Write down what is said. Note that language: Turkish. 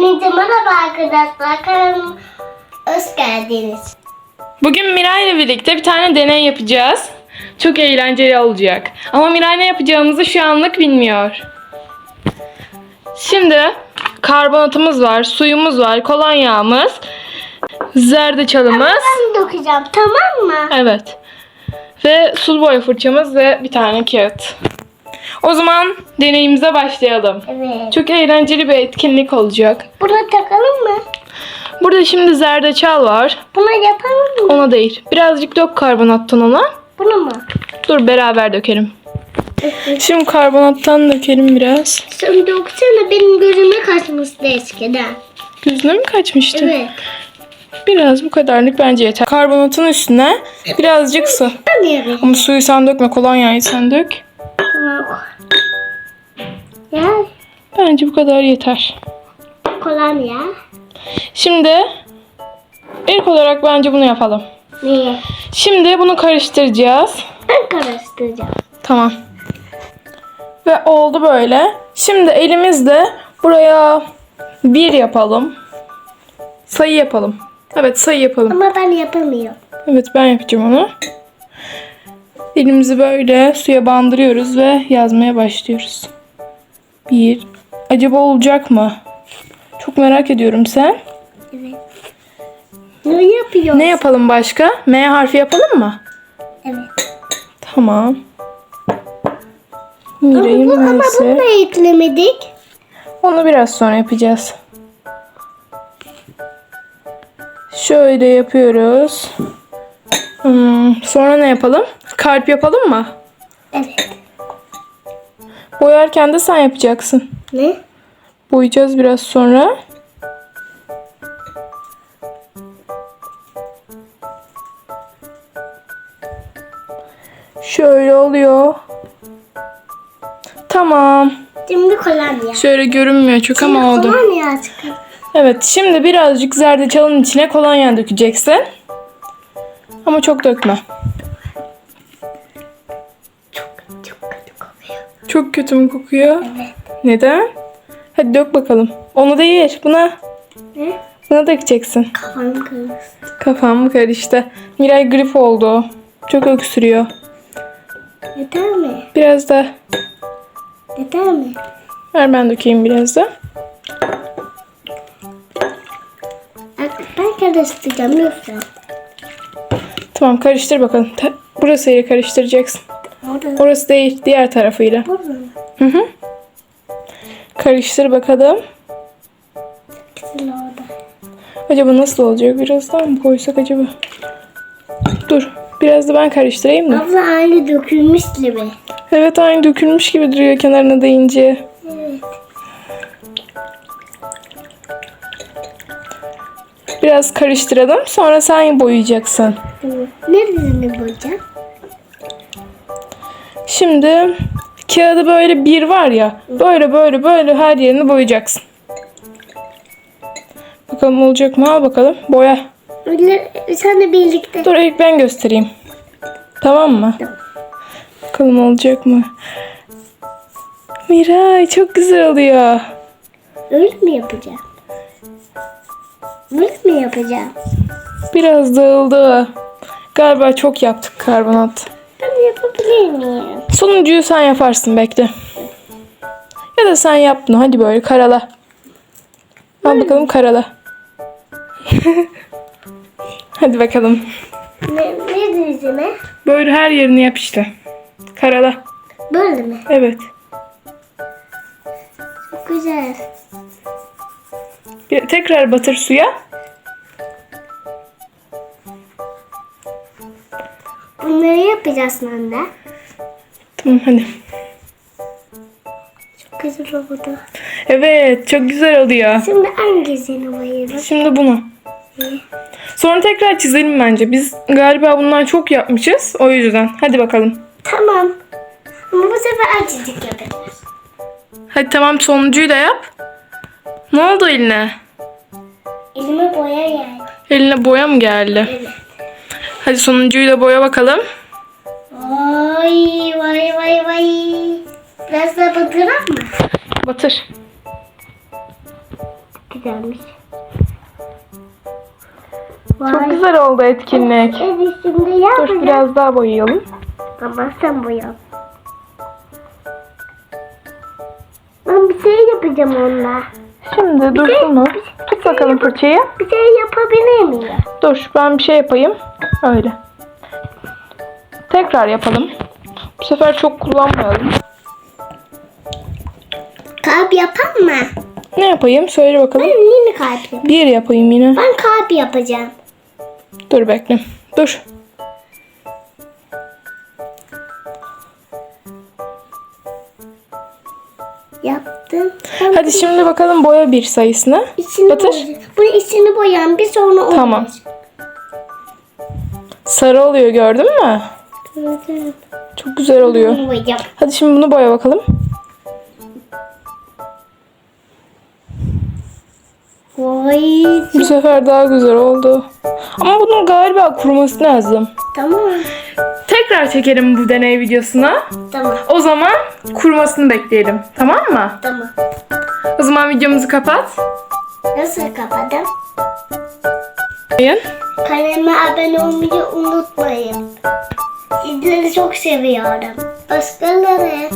Hepinize merhaba arkadaşlar. Kanalıma hoş geldiniz. Bugün Miray ile birlikte bir tane deney yapacağız. Çok eğlenceli olacak. Ama Miray ne yapacağımızı şu anlık bilmiyor. Şimdi karbonatımız var, suyumuz var, kolonyamız, zerdeçalımız. Ben dokuyacağım tamam mı? Evet. Ve sulu boya fırçamız ve bir tane kağıt. O zaman deneyimize başlayalım. Evet. Çok eğlenceli bir etkinlik olacak. Buna takalım mı? Burada şimdi zerdeçal var. Buna yapalım mı? Ona değil. Birazcık dök karbonattan ona. Bunu mu? Dur beraber dökelim. Şimdi karbonattan dökelim biraz. Sen doksana benim gözüme kaçmıştı eskiden. Gözüne mi kaçmıştı? Evet. Biraz bu kadarlık bence yeter. Karbonatın üstüne birazcık su. Ama suyu sen dökme, kolonyayı sen dök. Tamam. Ya Bence bu kadar yeter. kolan ya. Şimdi ilk olarak bence bunu yapalım. Niye? Şimdi bunu karıştıracağız. Ben karıştıracağım. Tamam. Ve oldu böyle. Şimdi elimizle buraya bir yapalım. Sayı yapalım. Evet sayı yapalım. Ama ben yapamıyorum. Evet ben yapacağım onu. Elimizi böyle suya bandırıyoruz ve yazmaya başlıyoruz. Bir. Acaba olacak mı? Çok merak ediyorum sen. Evet. Ne yapıyor? Ne yapalım başka? M harfi yapalım mı? Evet. Tamam. Ama, Miray'ın bu, ama bunu da eklemedik. Onu biraz sonra yapacağız. Şöyle yapıyoruz. Hmm, sonra ne yapalım? Kalp yapalım mı? Evet. Boyarken de sen yapacaksın. Ne? Boyayacağız biraz sonra. Şöyle oluyor. Tamam. Şimdi kolonya. Şöyle görünmüyor çok ama oldu. Kolonya çıkar. Evet şimdi birazcık zerdeçalın içine kolonya dökeceksin. Ama çok dökme. Çok kötü mü kokuyor? Evet. Neden? Hadi dök bakalım. Onu değil buna. Ne? Buna dökeceksin. Kafam karıştı. Kafam mı karıştı? Miray grip oldu. Çok öksürüyor. Yeter mi? Biraz da Yeter mi? ver ben dökeyim biraz da. Ben karıştıracağım lütfen. Tamam karıştır bakalım. Ta- Burasıyla karıştıracaksın. Orada. Orası değil diğer tarafıyla. Burada mı? Hı hı. Karıştır bakalım. Güzel orada. Acaba nasıl olacak? Biraz daha mı koysak acaba? Dur. Biraz da ben karıştırayım da. Abla aynı dökülmüş gibi. Evet aynı dökülmüş gibi duruyor kenarına değince. Evet. Biraz karıştıralım. Sonra sen boyayacaksın. Neresini boyayacağım? Şimdi kağıdı böyle bir var ya. Böyle böyle böyle her yerini boyayacaksın. Bakalım olacak mı? Al bakalım. Boya. Sen de birlikte. Dur ilk ben göstereyim. Tamam mı? Bakalım olacak mı? Miray çok güzel oluyor. Öyle mi yapacağım? Öyle mi yapacağım? Biraz dağıldı. Galiba çok yaptık karbonat. Yapabilir miyim? Sonuncuyu sen yaparsın bekle. Ya da sen yap bunu. Hadi böyle karala. Al bakalım karala. Hadi bakalım. Ne, ne dizime? Böyle her yerini yap işte. Karala. Böyle mi? Evet. Çok güzel. Bir, tekrar batır suya. Bunları yapacağız anne. Tamam hadi. Çok güzel oldu. Evet çok güzel oluyor. Şimdi hangisini boyayalım? Şimdi bunu. Sonra tekrar çizelim bence. Biz galiba bundan çok yapmışız. O yüzden. Hadi bakalım. Tamam. Ama bu sefer azıcık yapacağız. Hadi tamam sonuncuyu da yap. Ne oldu eline? Elime boya geldi. Eline boya mı geldi? Evet. Hadi sonuncuyu da boya bakalım. Vay vay vay vay. Biraz daha batıralım mı? Batır. güzelmiş. Çok güzel oldu etkinlik. Evet şimdi yapacağız. Dur biraz daha boyayalım. Ama sen bu yap. Ben bir şey yapacağım onunla. Şimdi dursun mu? Tut bakalım fırçayı. Bir şey yapabilir miyim? Dur ben bir şey yapayım. Öyle. Tekrar yapalım. Bu sefer çok kullanmayalım. Kalp yapan mı? Ne yapayım? Söyle Ben bakalım. yine kalp yapayım. Bir yapayım yine. Ben kalp yapacağım. Dur bekle. Dur. Yaptım. Ben Hadi şimdi bakalım boya bir sayısına. içini Batır. boyayacağım. Bu içini boyan bir sonra onu Tamam. Sarı oluyor gördün mü? Çok güzel oluyor. Hadi şimdi bunu boya bakalım. Oy. Bu sefer daha güzel oldu. Ama bunun galiba kuruması lazım. Tamam. Tekrar çekelim bu deney videosuna. Tamam. O zaman kurumasını bekleyelim. Tamam mı? Tamam. O zaman videomuzu kapat. Nasıl kapadım? Yayın. Kanalıma abone olmayı unutmayın. Sizleri çok seviyorum. Başkaları.